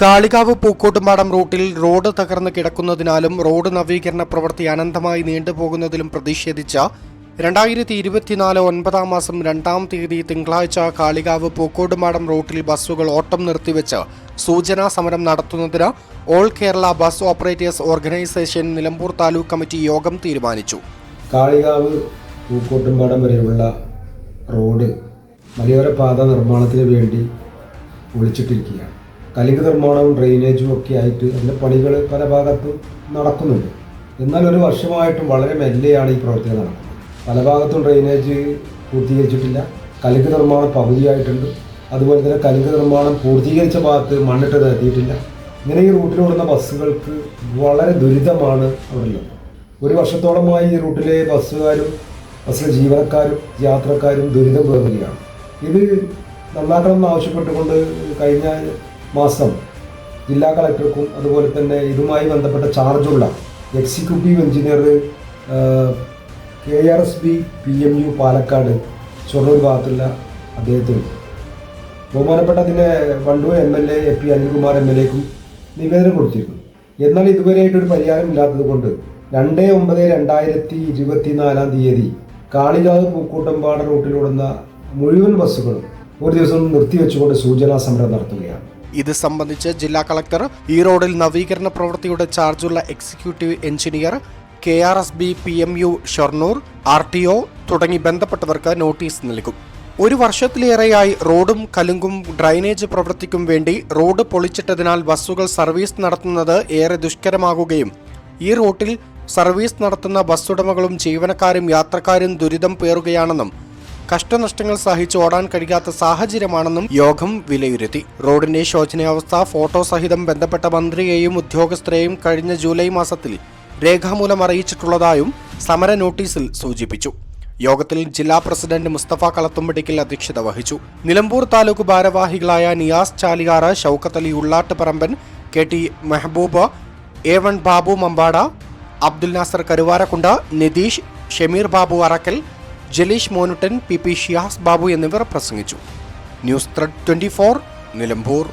കാളികാവ് പൂക്കോട്ടുംപാടം റൂട്ടിൽ റോഡ് തകർന്ന് കിടക്കുന്നതിനാലും റോഡ് നവീകരണ പ്രവൃത്തി അനന്തമായി നീണ്ടുപോകുന്നതിലും പ്രതിഷേധിച്ച രണ്ടായിരത്തി ഇരുപത്തിനാല് ഒൻപതാം മാസം രണ്ടാം തീയതി തിങ്കളാഴ്ച കാളികാവ് പൂക്കോട്ടുംപാടം റൂട്ടിൽ ബസ്സുകൾ ഓട്ടം നിർത്തിവെച്ച് സൂചനാ സമരം നടത്തുന്നതിന് all Kerala bus operators organisation Nilambur taluk committee യോഗം തീരുമാനിച്ചു. കാളികാവ് പൂക്കോട്ടുംപാടം വരെയുള്ള റോഡ് മലയോര പാത നിർമ്മാണത്തിന് വേണ്ടി ഒളിച്ചിട്ടിരിക്കുകയാണ്. കലിംഗ നിർമ്മാണവും ഡ്രെയിനേജും ഒക്കെ ആയിട്ട് അതിന്റെ പണികൾ പല ഭാഗത്തും നടക്കുന്നുണ്ട്. എന്നാൽ ഒരു വർഷമായിട്ടും വളരെ മെല്ലെയാണ് ഈ പ്രവർത്തികൾ നടക്കുന്നത്. പല ഭാഗത്തും ഡ്രെയിനേജ് പൂർത്തീകരിച്ചിട്ടില്ല. കലിംഗ നിർമ്മാണം പകുതിയായിട്ടുണ്ട്. അതുപോലെ തന്നെ കലിംഗ നിർമ്മാണം പൂർത്തീകരിച്ച ഭാഗത്ത് മണ്ണിട്ട് എത്തിയിട്ടില്ല. ഇങ്ങനെ ഈ റൂട്ടിലോടുന്ന ബസ്സുകൾക്ക് വളരെ ദുരിതമാണ് അവിടെയുള്ളത് ഒരു വർഷത്തോളമായി ഈ റൂട്ടിലെ ബസ്സുകാരും ബസ്സിലെ ജീവനക്കാരും യാത്രക്കാരും ദുരിതം പേറുകയാണ് ഇത് നന്നാക്കണമെന്ന് ആവശ്യപ്പെട്ടുകൊണ്ട് കഴിഞ്ഞ മാസം ജില്ലാ കളക്ടർക്കും അതുപോലെ തന്നെ ഇതുമായി ബന്ധപ്പെട്ട ചാർജുള്ള executive engineer K R S B P M U Palakkad Shoranur ഭാഗത്തുള്ള അദ്ദേഹത്തിന്. ബഹുമാനപ്പെട്ട അതിന്റെ Wandoor M L A A P Anilkumar M L എക്കും നിവേദനം കൊടുത്തിരുന്നു. എന്നാൽ ഇതുവരെയായിട്ടൊരു പരിഹാരം ഇല്ലാത്തത് കൊണ്ട് രണ്ട് ഒമ്പത് രണ്ടായിരത്തി ഇരുപത്തിനാലാം തീയതി കാളികാവ് പൂക്കൂട്ടമ്പാട് റൂട്ടിലോടുന്ന മുഴുവൻ ബസ്സുകളും ഒരു ദിവസം നിർത്തിവെച്ചുകൊണ്ട് സൂചനാ സമരം നടത്തുകയാണ്. ഇത് സംബന്ധിച്ച് ജില്ലാ കളക്ടർ ഈ റോഡിൽ നവീകരണ പ്രവൃത്തിയുടെ ചാർജുള്ള executive engineer K R S B P M U Shoranur R T O തുടങ്ങി ബന്ധപ്പെട്ടവർക്ക് നോട്ടീസ് നൽകും. ഒരു വർഷത്തിലേറെയായി റോഡും കലുങ്കും ഡ്രൈനേജ് പ്രവൃത്തിക്കും വേണ്ടി റോഡ് പൊളിച്ചിട്ടതിനാൽ ബസ്സുകൾ സർവീസ് നടത്തുന്നത് ഏറെ ദുഷ്കരമാകുകയും ഈ റൂട്ടിൽ സർവീസ് നടത്തുന്ന ബസ്സുടമകളും ജീവനക്കാരും യാത്രക്കാരും ദുരിതം പേറുകയാണെന്നും കഷ്ടനഷ്ടങ്ങൾ സഹിച്ച് ഓടാൻ കഴിയാത്ത സാഹചര്യമാണെന്നും യോഗം വിലയിരുത്തി. റോഡിന്റെ ശോചനീയാവസ്ഥ ഫോട്ടോ സഹിതം ബന്ധപ്പെട്ട മന്ത്രിയെയും ഉദ്യോഗസ്ഥരെയും കഴിഞ്ഞ ജൂലൈ മാസത്തിൽ രേഖാമൂലം അറിയിച്ചിട്ടുള്ളതായും സമര നോട്ടീസിൽ സൂചിപ്പിച്ചു. യോഗത്തിൽ ജില്ലാ പ്രസിഡന്റ് മുസ്തഫ കളത്തുമ്പടിക്കൽ അധ്യക്ഷത വഹിച്ചു. നിലമ്പൂർ താലൂക്ക് ഭാരവാഹികളായ Niyas Chaliyar Shoukath Ali Ullattuparamban K T Mehaboob A one Babu Mampad Abdul Nasar Karuvarakundu Nitheesh Shameer Babu Arakkal Jaleesh Monuttan P P Shiyas Babu എന്നിവർ പ്രസംഗിച്ചു. News thread twenty Nilambur.